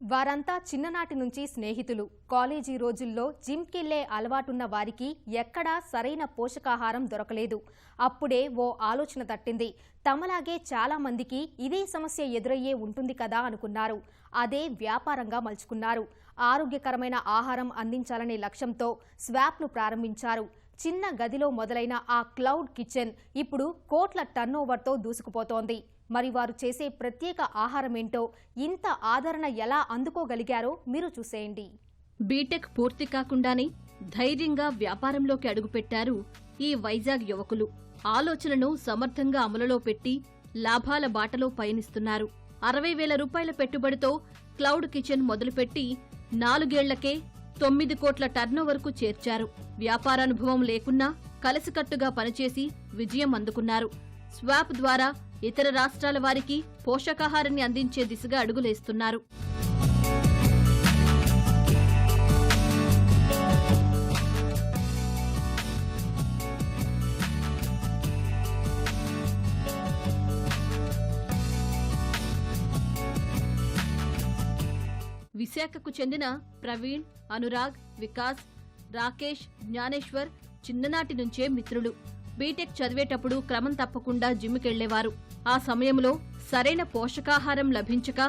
వారంతా చిన్ననాటి నుంచి స్నేహితులు. కాలేజీ రోజుల్లో జిమ్కెళ్ళే అలవాటున్న వారికి ఎక్కడా సరైన పోషకాహారం దొరకలేదు. అప్పుడే ఓ ఆలోచన తట్టింది. తమలాగే చాలా మందికి ఇదే సమస్య ఎదురయ్యే ఉంటుంది కదా అనుకున్నారు. అదే వ్యాపారంగా మలుచుకున్నారు. ఆరోగ్యకరమైన ఆహారం అందించాలనే లక్ష్యంతో స్వాప్ను ప్రారంభించారు. చిన్న గదిలో మొదలైన ఆ క్లౌడ్ కిచెన్ ఇప్పుడు కోట్ల టర్నోవర్తో దూసుకుపోతోంది. మరి వారు చేసే ప్రత్యేక ఆహారం ఏంటో ఇంత ఆదరణ ఎలా అందుకోగలిగారో మీరు చూసేయండి. బీటెక్ పూర్తి కాకుండానే ధైర్యంగా వ్యాపారంలోకి అడుగుపెట్టారు ఈ వైజాగ్ యువకులు. ఆలోచనను సమర్థంగా అమలులో పెట్టి లాభాల బాటలో పయనిస్తున్నారు. అరవై వేల రూపాయల పెట్టుబడితో క్లౌడ్ కిచెన్ మొదలుపెట్టి నాలుగేళ్ళకే తొమ్మిది కోట్ల టర్నోవర్కు చేర్చారు. వ్యాపారానుభవం లేకున్నా కలిసికట్టుగా పనిచేసి విజయం అందుకున్నారు. స్వాప్ ద్వారా ఇతర రాష్ట్రాల వారికి పోషకాహారాన్ని అందించే దిశగా అడుగులేస్తున్నారు. విశాఖకు చెందిన ప్రవీణ్ అనురాగ్ వికాస్ రాకేష్ జ్ఞానేశ్వర్ చిన్ననాటి నుంచే మిత్రులు. బీటెక్ చదివేటప్పుడు క్రమం తప్పకుండా జిమ్కెళ్ళేవారు ఆ సమయంలో సరైన పోషకాహారం లభించక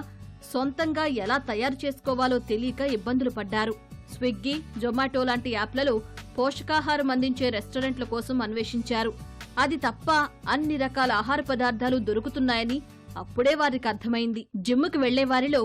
సొంతంగా ఎలా తయారు చేసుకోవాలో తెలియక ఇబ్బందులు పడ్డారు. స్విగ్గీ జొమాటో లాంటి యాప్లలో పోషకాహారం అందించే రెస్టారెంట్ల కోసం అన్వేషించారు. అది తప్ప అన్ని రకాల ఆహార పదార్థాలు దొరుకుతున్నాయని అప్పుడే వారికి అర్థమైంది. జిమ్ముకు వెళ్ళే వారిలో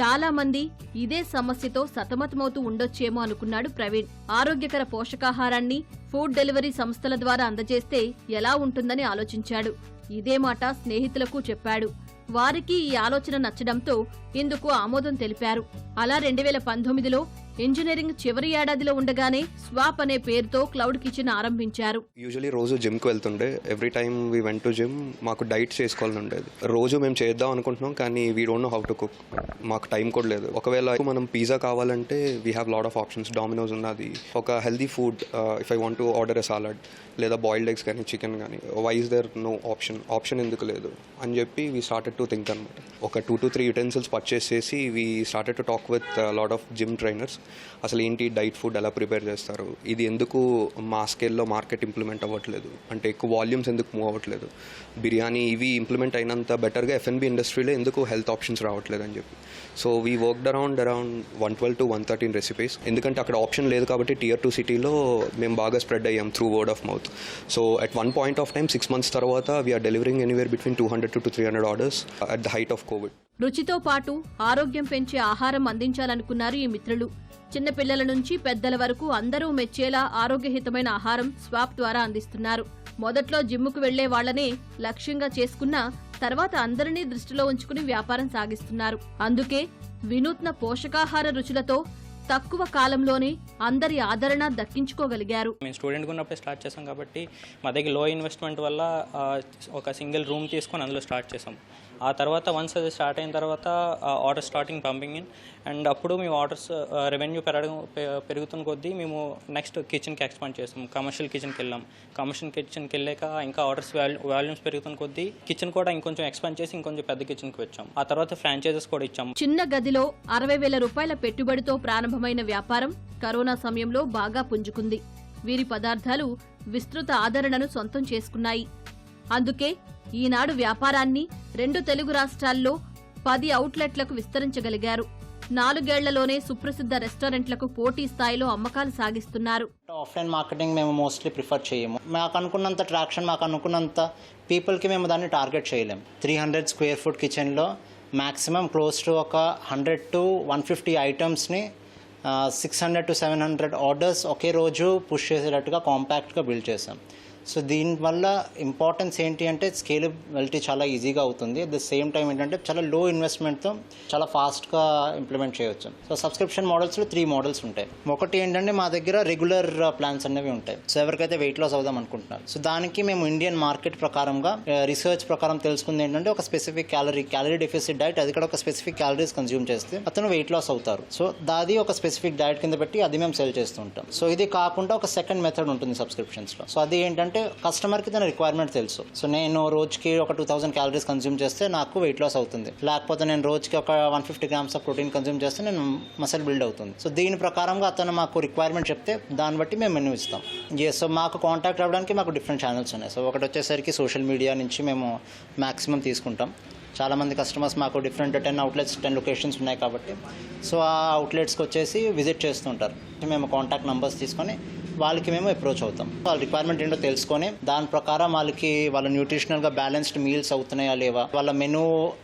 చాలా మంది ఇదే సమస్యతో సతమతమవుతూ ఉండొచ్చేమో అనుకున్నాడు ప్రవీణ్. ఆరోగ్యకర పోషకాహారాన్ని ఫుడ్ డెలివరీ సంస్థల ద్వారా అందజేస్తే ఎలా ఉంటుందని ఆలోచించాడు. ఇదే మాట స్నేహితులకు చెప్పాడు. వారికి ఈ ఆలోచన నచ్చడంతో ఇందుకు ఆమోదం తెలిపారు. అలా రెండు వేల పంతొమ్మిదిలో ఇంజనీరింగ్ చివరి ఏడాదిలో ఉండగానే స్వాప్ అనే పేరుతో క్లౌడ్ కిచెన్ ఆరంభించారు. యూజువలీ రోజు జిమ్కి వెళ్తుండే. Every time we went to gym మాకు డైట్ చేసుకోవాలని ఉండేది. రోజు మేము చేద్దాం అనుకుంటున్నాం కానీ we don't know how to cook. మాకు టైం కూడా లేదు. ఒకవేళ మనం పిజ్జా కావాలంటే we have lot of options. Domino's ఉన్నది. ఒక healthy food if I want to order a salad లేదా బాయిల్డ్ ఎగ్స్ కానీ చికెన్ కానీ wise there no option option ఎందుకు లేదు? అని చెప్పి వీ స్టార్టెడ్ టు థింక్ అనమాట ఒక two to three utensils purchase చేసి we started to talk with lot of gym trainers అసలు ఏంటి డైట్ ఫుడ్ ఎలా ప్రిపేర్ చేస్తారు? ఇది ఎందుకు మా స్కేల్లో మార్కెట్ ఇంప్లిమెంట్ అవ్వట్లేదు? అంటే ఎక్కువ వాల్యూమ్స్ ఎందుకు మూవ్ అవ్వట్లేదు? బిర్యానీ ఇవి ఇంప్లిమెంట్ అయినంత బెటర్గా ఎఫ్ఎన్బి ఇండస్ట్రీలో ఎందుకు హెల్త్ ఆప్షన్స్ రావట్లేదు అని చెప్పి. So we worked around around one twelve to one thirteen recipes ఎందుకంటే అక్కడ ఆప్షన్ లేదు కాబట్టి టియర్ టూ సిటీలో మేము బాగా స్ప్రెడ్ అయ్యాం through word of mouth so at one point of time six months తర్వాత we are delivering anywhere between two hundred to three hundred orders at the height of covid రుచితో పాటు ఆరోగ్యం పెంచే ఆహారం అందించాలనుకున్నారు ఈ మిత్రులు. చిన్నపిల్లల నుంచి పెద్దల వరకు అందరూ మెచ్చేలా ఆరోగ్యహితమైన ఆహారం స్వాప్ ద్వారా అందిస్తున్నారు. మొదట్లో జిమ్ముకు వెళ్ళే వాళ్ళనే లక్ష్యంగా చేసుకున్నా తర్వాత అందరినీ దృష్టిలో ఉంచుకుని వ్యాపారం సాగిస్తున్నారు. అందుకే వినూత్న పోషకాహార రుచులతో తక్కువ కాలంలోనే అందరి ఆదరణ దక్కించుకోగలిగారు. మేము స్టూడెంట్గా ఉన్నప్పుడు స్టార్ట్ చేసాం కాబట్టి మా దగ్గర లో ఇన్వెస్ట్మెంట్ వల్ల ఒక సింగిల్ రూమ్ తీసుకొని అందులో స్టార్ట్ చేసాం ఆ తర్వాత వన్స్ అది స్టార్ట్ అయిన తర్వాత order starting pumping in and అప్పుడు మేము ఆర్డర్స్ రెవెన్యూ పెరగడం పె- పెరుగుతున్న కొద్దీ మేము నెక్స్ట్ కిచెన్కి ఎక్స్పాండ్ చేస్తాం. కమర్షియల్ కిచెన్కి వెళ్ళాం. కమర్షియల్ కిచెన్కి వెళ్ళాక ఇంకా ఆర్డర్స్ వాల్యూమ్స్ పెరుగుతున్న కొద్దీ కిచెన్ కూడా ఇంకొంచెం ఎక్స్పాండ్ చేసి ఇంకొంచెం పెద్ద కిచెన్కి వచ్చాం. ఆ తర్వాత ఫ్రాంచైజెస్ కూడా ఇచ్చాం. చిన్న గదిలో అరవై వేల రూపాయల పెట్టుబడితో ప్రారంభమైన వ్యాపారం కరోనా సమయంలో బాగా పుంజుకుంది. వీరి పదార్థాలు విస్తృత ఆదరణను సొంతం చేసుకున్నాయి. అందుకే ఈనాడు వ్యాపారాన్ని రెండు తెలుగు రాష్ట్రాల్లో పది అవుట్లెట్లకు విస్తరించగలిగారు. నాలుగేళ్ళలోనే సుప్రసిద్ధ రెస్టారెంట్లకు పోటీ స్థాయిలో అమ్మకాలు సాగిస్తున్నారు. ఆఫ్లైన్ మార్కెటింగ్ మేము మోస్ట్లీ ప్రిఫర్ చేయము. మాకు అనుకున్నంత ట్రాక్షన్ మాకు అనుకున్నంత పీపుల్కి మేము దాన్ని టార్గెట్ చేయలేం. త్రీ హండ్రెడ్ స్క్వేర్ ఫుట్ కిచెన్లో మ్యాక్సిమం క్లోజ్ టు ఒక hundred to one fifty ఐటమ్స్ని six hundred to seven hundred orders ఒకే రోజు పుష్ చేసేటట్టుగా కాంపాక్ట్గా బిల్డ్ చేసాం సో దీనివల్ల ఇంపార్టెన్స్ ఏంటి అంటే స్కేలబిలిటీ చాలా ఈజీగా అవుతుంది. అట్ ద సేమ్ టైం ఏంటంటే చాలా లో ఇన్వెస్ట్మెంట్తో చాలా ఫాస్ట్గా ఇంప్లిమెంట్ చేయొచ్చు. సో సబ్స్క్రిప్షన్ మోడల్స్లో త్రీ మోడల్స్ ఉంటాయి. ఒకటి ఏంటంటే మా దగ్గర రెగ్యులర్ ప్లాన్స్ uh, అనేవి ఉంటాయి. సో ఎవరికైతే వెయిట్ లాస్ అవుదాం అనుకుంటున్నారు. సో దానికి మేము ఇండియన్ మార్కెట్ ప్రకారంగా uh, రీసెర్చ్ ప్రకారం తెలుసుకుంది ఏంటంటే ఒక specific calorie calorie deficit diet అది కూడా ఒక స్పెసిఫిక్ క్యాలరీస్ కన్జ్యూమ్ చేస్తే అతను వెయిట్ లాస్ అవుతారు. సో దాది ఒక స్పెసిఫిక్ డైట్ కింద పెట్టి అది మేము సెల్ చేస్తుంటాం సో ఇది కాకుండా ఒక సెకండ్ మెథడ్ ఉంటుంది సబ్స్క్రిప్షన్స్లో సో అది ఏంటంటే అంటే కస్టమర్కి తన రిక్వైర్మెంట్ తెలుసు. సో నేను రోజుకి ఒక టూ థౌసండ్ క్యాలరీస్ కన్జ్యూమ్ చేస్తే నాకు వెయిట్ లాస్ అవుతుంది. లేకపోతే నేను రోజుకి ఒక one fifty grams of protein consume చేస్తే నేను మసల్ బిల్డ్ అవుతుంది. సో దీని ప్రకారంగా అతను మాకు రిక్వైర్మెంట్ చెప్తే దాన్ని బట్టి మేము మెనూ ఇస్తాం. ఎస్ సో మాకు కాంటాక్ట్ అవ్వడానికి మాకు డిఫరెంట్ ఛానల్స్ ఉన్నాయి. సో ఒకటి వచ్చేసరికి సోషల్ మీడియా నుంచి మేము మ్యాక్సిమం తీసుకుంటాం. చాలామంది కస్టమర్స్ మాకు different ten outlets ten locations ఉన్నాయి కాబట్టి. సో ఆ అవుట్లెట్స్కి వచ్చేసి విజిట్ చేస్తుంటారు. మేము కాంటాక్ట్ నెంబర్స్ తీసుకొని వాళ్ళకి మేము అప్రోచ్ అవుతాం. వాళ్ళ రిక్వైర్మెంట్ ఏంటో తెలుసుకొని దాని ప్రకారం వాళ్ళకి వాళ్ళ న్యూట్రిషనల్గా బ్యాలెన్స్డ్ మీల్స్ అవుతున్నాయా లేవా వాళ్ళ మెనూ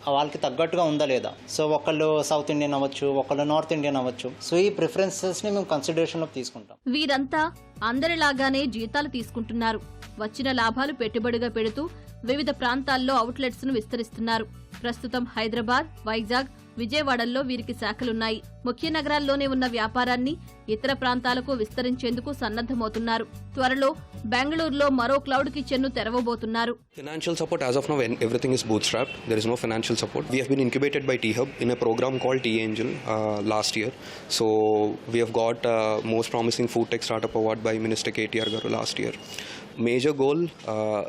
వాళ్ళకి తగ్గట్టుగా ఉందా లేదా. సో ఒకళ్ళు సౌత్ ఇండియన్ అవ్వచ్చు ఒకళ్ళు నార్త్ ఇండియన్ అవ్వచ్చు. సో ఈ ప్రిఫరెన్సెస్ని మేము కన్సిడరేషన్లోకి తీసుకుంటాం. వీరంతా అందరిలాగానే జీతాలు తీసుకుంటున్నారు. వచ్చిన లాభాలు పెట్టుబడిగా పెడుతూ వివిధ ప్రాంతాల్లో అవుట్లెట్స్ను విస్తరిస్తున్నారు. ప్రస్తుతం హైదరాబాద్ వైజాగ్ విజయవాడల్లో వీరికి శాఖలున్నాయి. ముఖ్య నగరాల్లోనే ఉన్న వ్యాపారాన్ని ఇతర ప్రాంతాలకు విస్తరించేందుకు సన్నద్దమవుతున్నారు త్వరలో బెంగళూరులో మరో క్లౌడ్ కిచెన్ను తెరవబోతున్నారు. Financial support of no everything is bootstrap there no financial support we been incubated by T hub in program call T last year so we uh got most promising food tech startup award by minister KTR garu last year major goal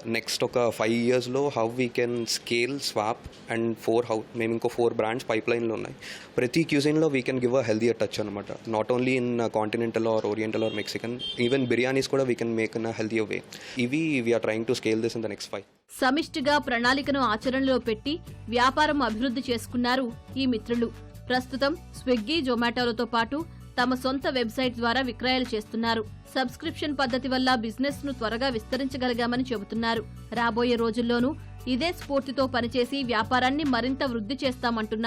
next ఒక five ఇయర్స్లో how we can scale swap and for how మేము ఇంకో four brands పైప్ లైన్లో ఉన్నాయి ప్రతి క్యూజిన్లో we can give a healthy touch అనమాట not only in continental or oriental or Mexican even biryanis కూడా we can make in healthy way ఇవి we are trying to scale this in the next five సమిష్టిగా ప్రణాళికను ఆచరణలో పెట్టి వ్యాపారం అభివృద్ధి చేసుకున్నారు ఈ మిత్రులు. ప్రస్తుతం స్విగ్గీ జొమాటోలతో పాటు తమ సొంత వెబ్సైట్ ద్వారా విక్రయాలు చేస్తున్నారు. సబ్స్క్రిప్షన్ పద్ధతి వల్ల బిజినెస్ను త్వరగా విస్తరించగలిగామని చెబుతున్నారు. రాబోయే రోజుల్లోనూ ఇదే స్ఫూర్తితో పనిచేసి వ్యాపారాన్ని మరింత వృద్ధి చేస్తామంటున్నారు.